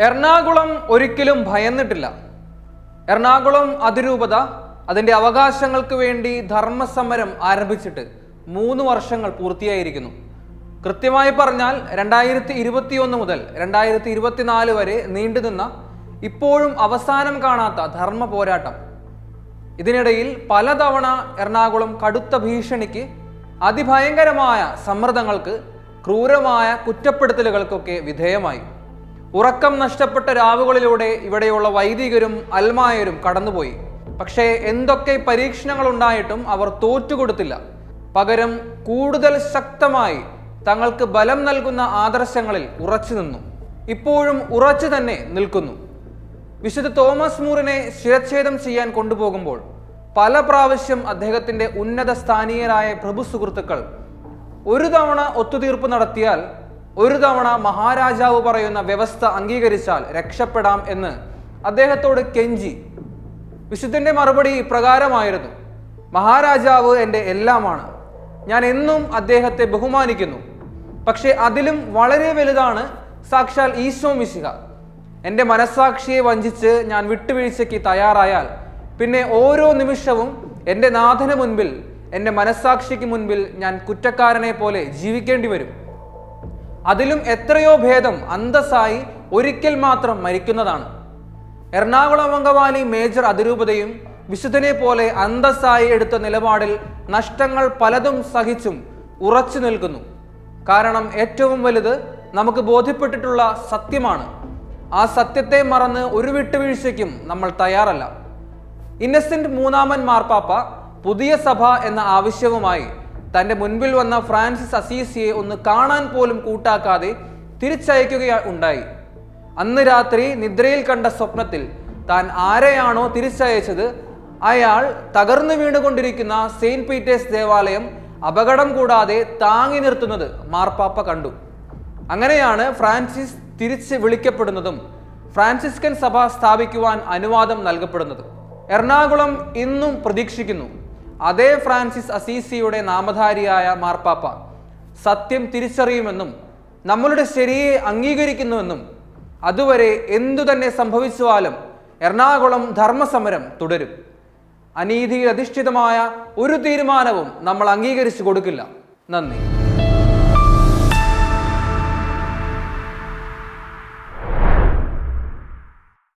എറണാകുളം ഒരിക്കലും ഭയന്നിട്ടില്ല. എറണാകുളം അതിരൂപത അതിന്റെ അവകാശങ്ങൾക്ക് വേണ്ടി ധർമ്മസമരം ആരംഭിച്ചിട്ട് മൂന്ന് വർഷങ്ങൾ പൂർത്തിയായിരിക്കുന്നു. കൃത്യമായി പറഞ്ഞാൽ രണ്ടായിരത്തി ഇരുപത്തിയൊന്ന് മുതൽ രണ്ടായിരത്തി ഇരുപത്തിനാല് വരെ നീണ്ടുനിന്ന ഇപ്പോഴും അവസാനം കാണാത്ത ധർമ്മ പോരാട്ടം. ഇതിനിടയിൽ പലതവണ എറണാകുളം കടുത്ത ഭീഷണിക്ക് അതിഭയങ്കരമായ സമ്മർദ്ദങ്ങൾക്ക് ക്രൂരമായ കുറ്റപ്പെടുത്തലുകൾക്കൊക്കെ വിധേയമായി. ഉറക്കം നഷ്ടപ്പെട്ട രാവുകളിലൂടെ ഇവിടെയുള്ള വൈദികരും അൽമായരും കടന്നുപോയി. പക്ഷേ എന്തൊക്കെ പരീക്ഷണങ്ങൾ ഉണ്ടായിട്ടും അവർ തോറ്റുകൊടുത്തില്ല. പകരം കൂടുതൽ ശക്തമായി തങ്ങൾക്ക് ബലം നൽകുന്ന ആദർശങ്ങളിൽ ഉറച്ചു നിന്നു. ഇപ്പോഴും ഉറച്ചു തന്നെ നിൽക്കുന്നു. വിശുദ്ധ തോമസ് മൂറിനെ ശിരച്ഛേദം ചെയ്യാൻ കൊണ്ടുപോകുമ്പോൾ പല പ്രാവശ്യം അദ്ദേഹത്തിന്റെ ഉന്നത സ്ഥാനീയരായ പ്രഭു സുഹൃത്തുക്കൾ ഒരു തവണ ഒത്തുതീർപ്പ് നടത്തിയാൽ ഒരു തവണ മഹാരാജാവ് പറയുന്ന വ്യവസ്ഥ അംഗീകരിച്ചാൽ രക്ഷപ്പെടാം എന്ന് അദ്ദേഹത്തോട് കെഞ്ചി. വിശുദ്ധന്റെ മറുപടി ഇപ്രകാരമായിരുന്നു മഹാരാജാവ് എന്റെ എല്ലാമാണ്. ഞാൻ എന്നും അദ്ദേഹത്തെ ബഹുമാനിക്കുന്നു. പക്ഷേ അതിലും വളരെ വലുതാണ് സാക്ഷാൽ ഈശോ മിശിക എന്റെ മനസ്സാക്ഷിയെ വഞ്ചിച്ച് ഞാൻ വിട്ടുവീഴ്ചയ്ക്ക് തയ്യാറായാൽ പിന്നെ ഓരോ നിമിഷവും എന്റെ നാഥന് മുൻപിൽ എന്റെ മനസ്സാക്ഷിക്ക് മുൻപിൽ ഞാൻ കുറ്റക്കാരനെ പോലെ ജീവിക്കേണ്ടി വരും. അതിലും എത്രയോ ഭേദം അന്തസ്സായി ഒരിക്കൽ മാത്രം മരിക്കുന്നതാണ്. എറണാകുളം അങ്കവാലി മേജർ അതിരൂപതയും വിശുദ്ധനെ പോലെ അന്തസ്സായി എടുത്ത നിലപാടിൽ നഷ്ടങ്ങൾ പലതും സഹിച്ചും ഉറച്ചു നിൽക്കുന്നു. കാരണം ഏറ്റവും വലുത് നമുക്ക് ബോധ്യപ്പെട്ടിട്ടുള്ള സത്യമാണ്. ആ സത്യത്തെ മറന്ന് ഒരു വിട്ടുവീഴ്ചയ്ക്കും നമ്മൾ തയ്യാറല്ല. ഇന്നസെന്റ് മൂന്നാമൻ മാർപ്പാപ്പ പുതിയ സഭ എന്ന ആവശ്യവുമായി തന്റെ മുൻപിൽ വന്ന ഫ്രാൻസിസ് അസീസിയെ ഒന്ന് കാണാൻ പോലും കൂട്ടാക്കാതെ തിരിച്ചയക്കുക ഉണ്ടായി. അന്ന് രാത്രി നിദ്രയിൽ കണ്ട സ്വപ്നത്തിൽ താൻ ആരെയാണോ തിരിച്ചയച്ചത്? അയാൾ തകർന്നു വീണുകൊണ്ടിരിക്കുന്ന സെയിന്റ് പീറ്റേഴ്സ് ദേവാലയം അപകടം കൂടാതെ താങ്ങി നിർത്തുന്നത് മാർപ്പാപ്പ കണ്ടു. അങ്ങനെയാണ് ഫ്രാൻസിസ് തിരിച്ച് വിളിക്കപ്പെടുന്നതും ഫ്രാൻസിസ്കൻ സഭ സ്ഥാപിക്കുവാൻ അനുവാദം നൽകപ്പെടുന്നത്. എറണാകുളം ഇന്നും പ്രതീക്ഷിക്കുന്നു. അതേ ഫ്രാൻസിസ് അസീസിയുടെ നാമധാരിയായ മാർപ്പാപ്പ സത്യം തിരിച്ചറിയുമെന്നും നമ്മളുടെ ശരിയെ അംഗീകരിക്കുന്നുവെന്നും അതുവരെ എന്തു തന്നെ സംഭവിച്ചാലും എറണാകുളം ധർമ്മസമരം തുടരും. അനീതിയിൽ അധിഷ്ഠിതമായ ഒരു തീരുമാനവും നമ്മൾ അംഗീകരിച്ചു കൊടുക്കില്ല. നന്ദി.